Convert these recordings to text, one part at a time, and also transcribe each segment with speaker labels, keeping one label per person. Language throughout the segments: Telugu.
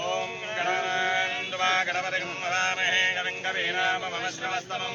Speaker 1: ఓం గణానాన్వా గణపతిగం వదామహే గణం గవీనామమశ్రవస్తమం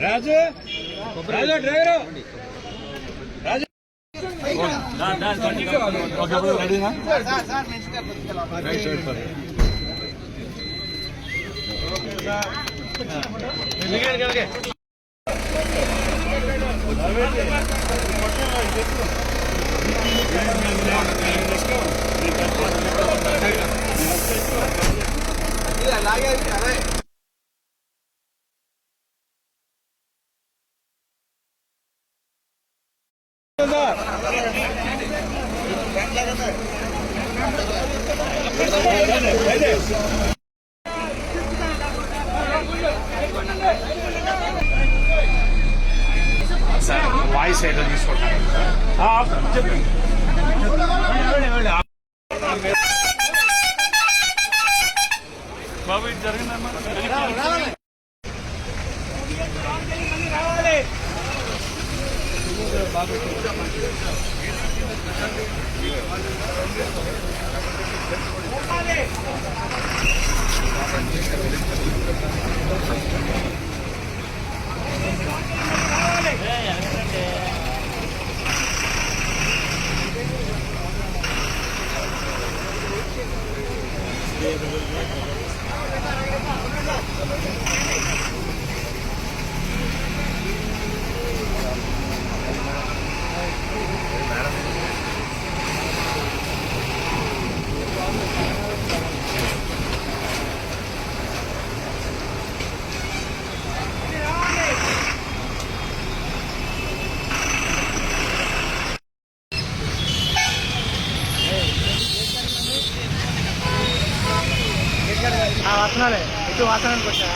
Speaker 1: రాజు రాజు డ్రైవరు వాయిస్ ఏదో తీసుకుంటాను చెప్పండి బాబు ఇది జరిగిందమ్మా Thank you.
Speaker 2: వస్తున్నాలే ఇటు వాసనానికి వచ్చా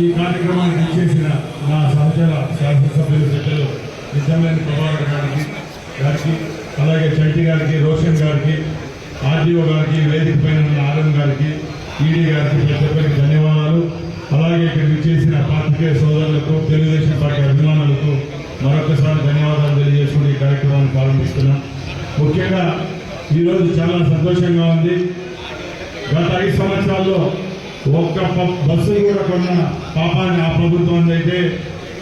Speaker 3: ఈ కార్యక్రమానికి ఇచ్చేసిన నా సహచర శాసనసభ్యులు పెద్దలు నిజమైన ప్రభాకర్ గారికి గారికి అలాగే చంటి గారికి రోషన్ గారికి ఆర్డీఓ గారికి వేదిక పైన ఉన్న ఆలం గారికి ఈడీ గారికి ప్రతి ధన్యవాదాలు. అలాగే ఇక్కడికి ఇచ్చేసిన పాత్రికేయ సోదరులకు తెలుగుదేశం పార్టీ అభిమానులకు మరొకసారి ధన్యవాదాలు తెలియజేసుకుని ఈ కార్యక్రమాన్ని ప్రారంభిస్తున్నాం. ముఖ్యంగా ఈరోజు చాలా సంతోషంగా ఉంది. గత ఐదు సంవత్సరాల్లో ఒక్క బస్సు కూడా కొన్న పాపాన్ని ఆ ప్రభుత్వం అయితే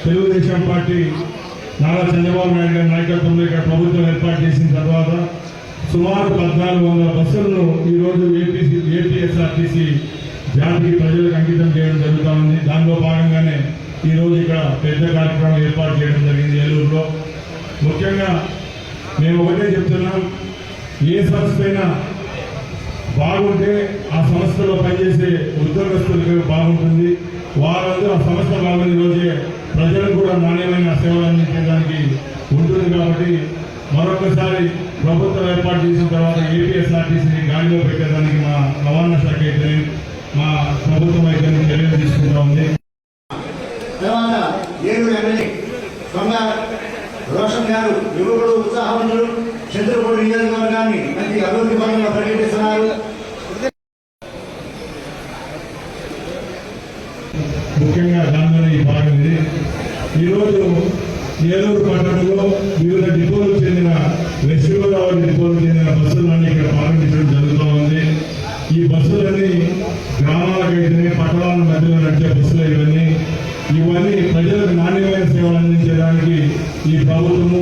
Speaker 3: తెలుగుదేశం పార్టీ నారా చంద్రబాబు నాయుడు గారి నాయకత్వంలో ఇక్కడ ప్రభుత్వం ఏర్పాటు చేసిన తర్వాత సుమారు పద్నాలుగు వందల బస్సులను ఈరోజు ఏపీసీ ఏపీఎస్ఆర్టీసీ జాతికి ప్రజలకు అంకితం చేయడం జరుగుతూ ఉంది. దానిలో భాగంగానే ఈరోజు ఇక్కడ పెద్ద కార్యక్రమం ఏర్పాటు చేయడం జరిగింది ఏలూరులో. ముఖ్యంగా మేము ఒకటే చెప్తున్నాం ఏ సంస్థ అయినా బాగుంటే ఆ సంస్థలో పనిచేసే ఉద్యోగస్తులకి బాగుంటుంది. వారందరూ ఆ సంస్థ బాగుంది రోజే ప్రజలకు కూడా నాణ్యమైన సేవలు అందించడానికి ఉంటుంది కాబట్టి మరొకసారి ప్రభుత్వం ఏర్పాటు చేసిన తర్వాత ఏపీఎస్ఆర్టీసీని గాడిలో పెట్టేదానికి మా రవాణా శాఖ అయితే మా ప్రభుత్వం అయితే చర్యలు తీసుకుంటా ఉంది.
Speaker 4: తర్వాత ఏడుగురు ఎమ్మెల్యే రోషన్ గారు యువకుడు ఉత్సాహవంతుడు చంద్రపూడి నియోజకవర్గాన్ని మంచి అభివృద్ధి పనుల్లో పర్యటిస్తున్నారు
Speaker 3: ముఖ్యంగా దానిలో ఈ భాగం ఇది ఈరోజు ఏలూరు పట్టణంలో వివిధ డిపోలకు చెందిన వెస్ట్ గోదావరి డిపోలకు చెందిన బస్సులన్నీ ఇక్కడ ప్రారంభించడం జరుగుతూ ఉంది. ఈ బస్సులన్నీ గ్రామాలకైతేనే పట్టణాల మధ్యలో నడిచే బస్సులు ఇవన్నీ. ఇవన్నీ ప్రజలకు నాణ్యమైన సేవలు అందించడానికి ఈ ప్రభుత్వము